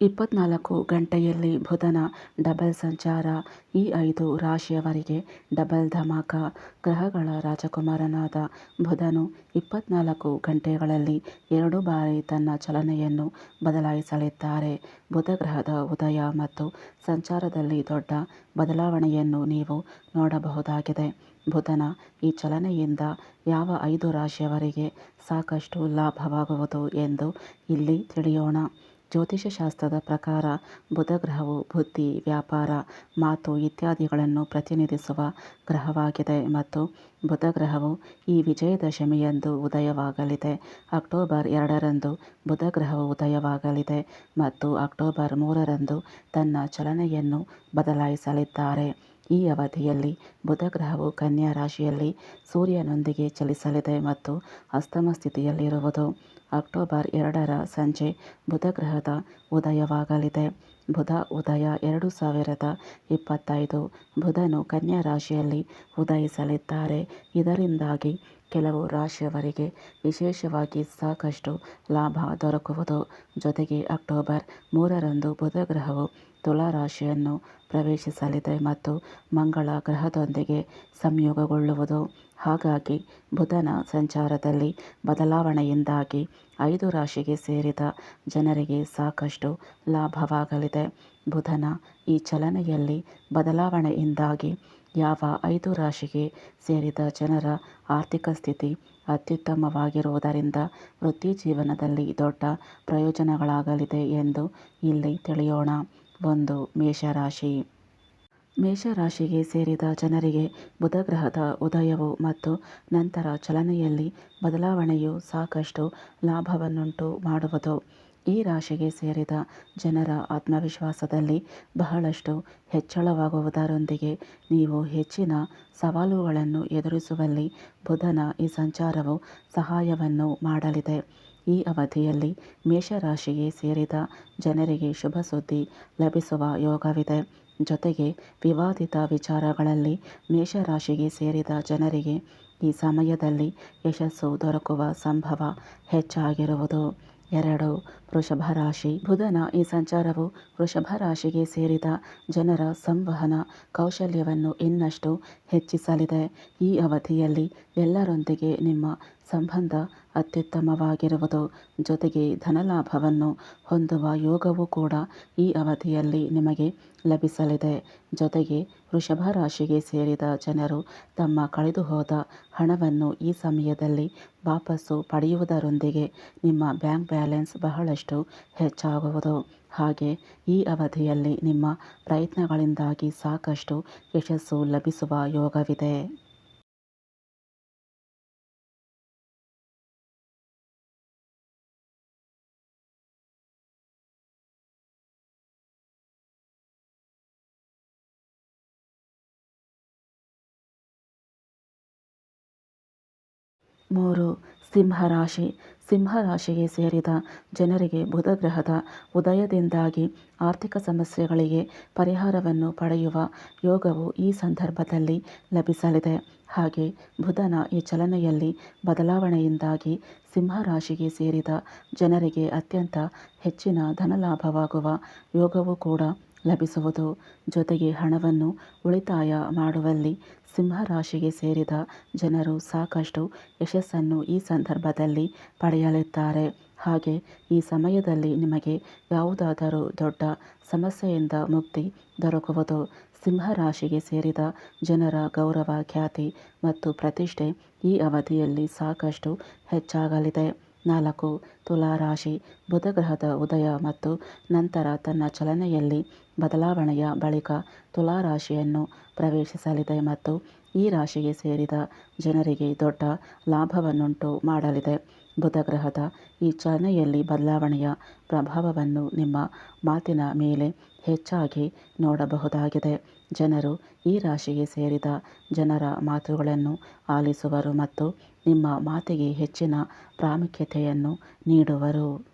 ಇಪ್ಪತ್ನಾಲ್ಕು ಗಂಟೆಯಲ್ಲಿ ಬುಧನ ಡಬಲ್ ಸಂಚಾರ. ಈ ಐದು ರಾಶಿಯವರಿಗೆ ಡಬಲ್ ಧಮಾಕ. ಗ್ರಹಗಳ ರಾಜಕುಮಾರನಾದ ಬುಧನು ಇಪ್ಪತ್ನಾಲ್ಕು ಗಂಟೆಗಳಲ್ಲಿ ಎರಡು ಬಾರಿ ತನ್ನ ಚಲನೆಯನ್ನು ಬದಲಾಯಿಸಲಿದ್ದಾರೆ. ಬುಧ ಗ್ರಹದ ಉದಯ ಮತ್ತು ಸಂಚಾರದಲ್ಲಿ ದೊಡ್ಡ ಬದಲಾವಣೆಯನ್ನು ನೀವು ನೋಡಬಹುದಾಗಿದೆ. ಬುಧನ ಈ ಚಲನೆಯಿಂದ ಯಾವ ಐದು ರಾಶಿಯವರಿಗೆ ಸಾಕಷ್ಟು ಲಾಭವಾಗುವುದು ಎಂದು ಇಲ್ಲಿ ತಿಳಿಯೋಣ. ಜ್ಯೋತಿಷ್ಯಶಾಸ್ತ್ರದ ಪ್ರಕಾರ ಬುಧ ಗ್ರಹವು ಬುದ್ಧಿ, ವ್ಯಾಪಾರ, ಮಾತು ಇತ್ಯಾದಿಗಳನ್ನು ಪ್ರತಿನಿಧಿಸುವ ಗ್ರಹವಾಗಿದೆ ಮತ್ತು ಬುಧ ಗ್ರಹವು ಈ ವಿಜಯದಶಮಿಯಂದು ಉದಯವಾಗಲಿದೆ. ಅಕ್ಟೋಬರ್ ಎರಡರಂದು ಬುಧ ಗ್ರಹವು ಉದಯವಾಗಲಿದೆ ಮತ್ತು ಅಕ್ಟೋಬರ್ ಮೂರರಂದು ತನ್ನ ಚಲನೆಯನ್ನು ಬದಲಾಯಿಸಲಿದ್ದಾರೆ. ಈ ಅವಧಿಯಲ್ಲಿ ಬುಧ ಗ್ರಹವು ಕನ್ಯಾ ರಾಶಿಯಲ್ಲಿ ಸೂರ್ಯನೊಂದಿಗೆ ಚಲಿಸಲಿದೆ ಮತ್ತು ಅಸ್ತಮ ಸ್ಥಿತಿಯಲ್ಲಿರುವುದು. ಅಕ್ಟೋಬರ್ ಎರಡರ ಸಂಜೆ ಬುಧ ಗ್ರಹದ ಉದಯವಾಗಲಿದೆ. ಬುಧ ಉದಯ ಎರಡು ಸಾವಿರದ ಇಪ್ಪತ್ತೈದು. ಬುಧನು ಕನ್ಯಾ ರಾಶಿಯಲ್ಲಿ ಉದಯಿಸಲಿದ್ದಾರೆ. ಇದರಿಂದಾಗಿ ಕೆಲವು ರಾಶಿಯವರಿಗೆ ವಿಶೇಷವಾಗಿ ಸಾಕಷ್ಟು ಲಾಭ ದೊರಕುವುದು. ಜೊತೆಗೆ ಅಕ್ಟೋಬರ್ ಮೂರರಂದು ಬುಧ ಗ್ರಹವು ತುಲಾ ರಾಶಿಯನ್ನು ಪ್ರವೇಶಿಸಲಿದೆ ಮತ್ತು ಮಂಗಳ ಗ್ರಹದೊಂದಿಗೆ ಸಂಯೋಗಗೊಳ್ಳುವುದು. ಹಾಗಾಗಿ ಬುಧನ ಸಂಚಾರದಲ್ಲಿ ಬದಲಾವಣೆಯಿಂದಾಗಿ ಐದು ರಾಶಿಗೆ ಸೇರಿದ ಜನರಿಗೆ ಸಾಕಷ್ಟು ಲಾಭವಾಗಲಿದೆ. ಬುಧನ ಈ ಚಲನೆಯಲ್ಲಿ ಬದಲಾವಣೆಯಿಂದಾಗಿ ಯಾವ ಐದು ರಾಶಿಗೆ ಸೇರಿದ ಜನರ ಆರ್ಥಿಕ ಸ್ಥಿತಿ ಅತ್ಯುತ್ತಮವಾಗಿರುವುದರಿಂದ ವೃತ್ತಿ ಜೀವನದಲ್ಲಿ ದೊಡ್ಡ ಪ್ರಯೋಜನಗಳಾಗಲಿದೆ ಎಂದು ಇಲ್ಲಿ ತಿಳಿಯೋಣ. ಒಂದು ಮೇಷರಾಶಿ. ಮೇಷರಾಶಿಗೆ ಸೇರಿದ ಜನರಿಗೆ ಬುಧ ಗ್ರಹದ ಉದಯವು ಮತ್ತು ನಂತರ ಚಲನೆಯಲ್ಲಿ ಬದಲಾವಣೆಯು ಸಾಕಷ್ಟು ಲಾಭವನ್ನುಂಟು ಮಾಡುವುದು. ಈ ರಾಶಿಗೆ ಸೇರಿದ ಜನರ ಆತ್ಮವಿಶ್ವಾಸದಲ್ಲಿ ಬಹಳಷ್ಟು ಹೆಚ್ಚಳವಾಗುವುದರೊಂದಿಗೆ ನೀವು ಹೆಚ್ಚಿನ ಸವಾಲುಗಳನ್ನು ಎದುರಿಸುವಲ್ಲಿ ಬುಧನ ಈ ಸಂಚಾರವು ಸಹಾಯವನ್ನು ಮಾಡಲಿದೆ. ಈ ಅವಧಿಯಲ್ಲಿ ಮೇಷರಾಶಿಗೆ ಸೇರಿದ ಜನರಿಗೆ ಶುಭ ಸುದ್ದಿ ಲಭಿಸುವ ಯೋಗವಿದೆ. ಜೊತೆಗೆ ವಿವಾದಿತ ವಿಚಾರಗಳಲ್ಲಿ ಮೇಷರಾಶಿಗೆ ಸೇರಿದ ಜನರಿಗೆ ಈ ಸಮಯದಲ್ಲಿ ಯಶಸ್ಸು ದೊರಕುವ ಸಂಭವ ಹೆಚ್ಚಾಗಿರುವುದು. ಎರಡು ವೃಷಭ ರಾಶಿ ಬುಧನ ಈ ಸಂಚಾರವು ವೃಷಭ ರಾಶಿಗೆ ಸೇರಿದ ಜನರ ಸಂವಹನ ಕೌಶಲ್ಯವನ್ನು ಇನ್ನಷ್ಟು ಹೆಚ್ಚಿಸಲಿದೆ. ಈ ಅವಧಿಯಲ್ಲಿ ಎಲ್ಲರೊಂದಿಗೆ ನಿಮ್ಮ ಸಂಬಂಧ ಅತ್ಯುತ್ತಮವಾಗಿರುವುದು, ಜೊತೆಗೆ ಧನಲಾಭವನ್ನು ಹೊಂದುವ ಯೋಗವೂ ಕೂಡ ಈ ಅವಧಿಯಲ್ಲಿ ನಿಮಗೆ ಲಭಿಸಲಿದೆ. ಜೊತೆಗೆ ವೃಷಭ ರಾಶಿಗೆ ಸೇರಿದ ಜನರು ತಮ್ಮ ಕಳೆದುಹೋದ ಹಣವನ್ನು ಈ ಸಮಯದಲ್ಲಿ ವಾಪಸ್ಸು ಪಡೆಯುವುದರೊಂದಿಗೆ ನಿಮ್ಮ ಬ್ಯಾಂಕ್ ಬ್ಯಾಲೆನ್ಸ್ ಬಹಳಷ್ಟು ಹೆಚ್ಚಾಗುವುದು. ಹಾಗೆ ಈ ಅವಧಿಯಲ್ಲಿ ನಿಮ್ಮ ಪ್ರಯತ್ನಗಳಿಂದಾಗಿ ಸಾಕಷ್ಟು ಯಶಸ್ಸು ಲಭಿಸುವ ಯೋಗವಿದೆ. ಮೂರು ಸಿಂಹರಾಶಿ. ಸಿಂಹರಾಶಿಗೆ ಸೇರಿದ ಜನರಿಗೆ ಬುಧ ಗ್ರಹದ ಉದಯದಿಂದಾಗಿ ಆರ್ಥಿಕ ಸಮಸ್ಯೆಗಳಿಗೆ ಪರಿಹಾರವನ್ನು ಪಡೆಯುವ ಯೋಗವು ಈ ಸಂದರ್ಭದಲ್ಲಿ ಲಭಿಸಲಿದೆ. ಹಾಗೆ ಬುಧನ ಈ ಚಲನೆಯಲ್ಲಿ ಬದಲಾವಣೆಯಿಂದಾಗಿ ಸಿಂಹರಾಶಿಗೆ ಸೇರಿದ ಜನರಿಗೆ ಅತ್ಯಂತ ಹೆಚ್ಚಿನ ಧನಲಾಭವಾಗುವ ಯೋಗವೂ ಕೂಡ ಲಭಿಸುವುದು. ಜೊತೆಗೆ ಹಣವನ್ನು ಉಳಿತಾಯ ಮಾಡುವಲ್ಲಿ ಸಿಂಹರಾಶಿಗೆ ಸೇರಿದ ಜನರು ಸಾಕಷ್ಟು ಯಶಸ್ಸನ್ನು ಈ ಸಂದರ್ಭದಲ್ಲಿ ಪಡೆಯಲಿದ್ದಾರೆ. ಹಾಗೆ ಈ ಸಮಯದಲ್ಲಿ ನಿಮಗೆ ಯಾವುದಾದರೂ ದೊಡ್ಡ ಸಮಸ್ಯೆಯಿಂದ ಮುಕ್ತಿ ದೊರಕುವುದು ಸಿಂಹರಾಶಿಗೆ ಸೇರಿದ ಜನರ ಗೌರವ, ಖ್ಯಾತಿ ಮತ್ತು ಪ್ರತಿಷ್ಠೆ ಈ ಅವಧಿಯಲ್ಲಿ ಸಾಕಷ್ಟು ಹೆಚ್ಚಾಗಲಿದೆ. ನಾಲ್ಕು ತುಲಾರಾಶಿ ರಾಶಿ ಬುಧಗ್ರಹದ ಉದಯ ಮತ್ತು ನಂತರ ತನ್ನ ಚಲನೆಯಲ್ಲಿ ಬದಲಾವಣೆಯ ಬಳಿಕ ತುಲಾರಾಶಿಯನ್ನು ಪ್ರವೇಶಿಸಲಿದೆ ಮತ್ತು ಈ ರಾಶಿಗೆ ಸೇರಿದ ಜನರಿಗೆ ದೊಡ್ಡ ಲಾಭವನ್ನುಂಟು ಮಾಡಲಿದೆ. ಬುಧಗ್ರಹದ ಈ ಚಲನೆಯಲ್ಲಿ ಬದಲಾವಣೆಯ ಪ್ರಭಾವವನ್ನು ನಿಮ್ಮ ಮಾತಿನ ಮೇಲೆ ಹೆಚ್ಚಾಗಿ ನೋಡಬಹುದಾಗಿದೆ. ಜನರು ಈ ರಾಶಿಗೆ ಸೇರಿದ ಜನರ ಮಾತುಗಳನ್ನು ಆಲಿಸುವರು ಮತ್ತು ನಿಮ್ಮ ಮಾತಿಗೆ ಹೆಚ್ಚಿನ ಪ್ರಾಮುಖ್ಯತೆಯನ್ನು ನೀಡುವರು.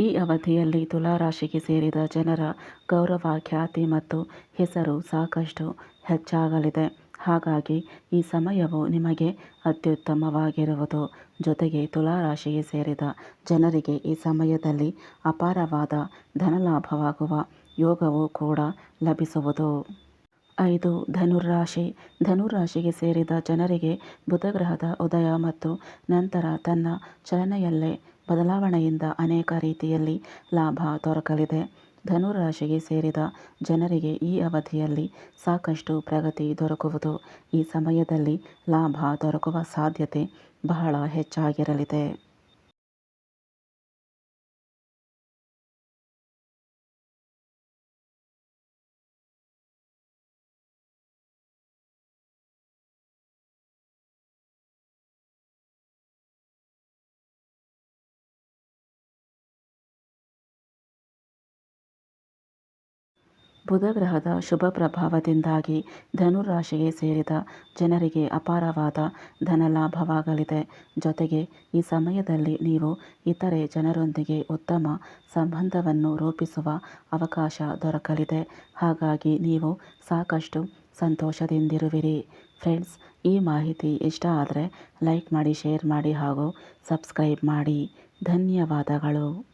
ಈ ಅವಧಿಯಲ್ಲಿ ತುಲಾರಾಶಿಗೆ ಸೇರಿದ ಜನರ ಗೌರವ, ಖ್ಯಾತಿ ಮತ್ತು ಹೆಸರು ಸಾಕಷ್ಟು ಹೆಚ್ಚಾಗಲಿದೆ. ಹಾಗಾಗಿ ಈ ಸಮಯವು ನಿಮಗೆ ಅತ್ಯುತ್ತಮವಾಗಿರುವುದು. ಜೊತೆಗೆ ತುಲಾರಾಶಿಗೆ ಸೇರಿದ ಜನರಿಗೆ ಈ ಸಮಯದಲ್ಲಿ ಅಪಾರವಾದ ಧನಲಾಭವಾಗುವ ಯೋಗವು ಕೂಡ ಲಭಿಸುವುದು. ಐದು ಧನುರಾಶಿ ಧನುರಾಶಿಗೆ ಸೇರಿದ ಜನರಿಗೆ ಬುಧಗ್ರಹದ ಉದಯ ಮತ್ತು ನಂತರ ತನ್ನ ಚಲನೆಯಲ್ಲೇ ಬದಲಾವಣೆಯಿಂದ ಅನೇಕ ರೀತಿಯಲ್ಲಿ ಲಾಭ ದೊರಕಲಿದೆ. ಧನುರಾಶಿಗೆ ಸೇರಿದ ಜನರಿಗೆ ಈ ಅವಧಿಯಲ್ಲಿ ಸಾಕಷ್ಟು ಪ್ರಗತಿ ದೊರಕುವುದು. ಈ ಸಮಯದಲ್ಲಿ ಲಾಭ ದೊರಕುವ ಸಾಧ್ಯತೆ ಬಹಳ ಹೆಚ್ಚಾಗಿರಲಿದೆ. ಬುಧಗ್ರಹದ ಶುಭ ಪ್ರಭಾವದಿಂದಾಗಿ ಧನುರಾಶಿಗೆ ಸೇರಿದ ಜನರಿಗೆ ಅಪಾರವಾದ ಧನಲಾಭವಾಗಲಿದೆ. ಜೊತೆಗೆ ಈ ಸಮಯದಲ್ಲಿ ನೀವು ಇತರೆ ಜನರೊಂದಿಗೆ ಉತ್ತಮ ಸಂಬಂಧವನ್ನು ರೂಪಿಸುವ ಅವಕಾಶ ದೊರಕಲಿದೆ. ಹಾಗಾಗಿ ನೀವು ಸಾಕಷ್ಟು ಸಂತೋಷದಿಂದಿರುವಿರಿ. ಫ್ರೆಂಡ್ಸ್, ಈ ಮಾಹಿತಿ ಇಷ್ಟ ಆದರೆ ಲೈಕ್ ಮಾಡಿ, ಶೇರ್ ಮಾಡಿ ಹಾಗೂ ಸಬ್ಸ್ಕ್ರೈಬ್ ಮಾಡಿ. ಧನ್ಯವಾದಗಳು.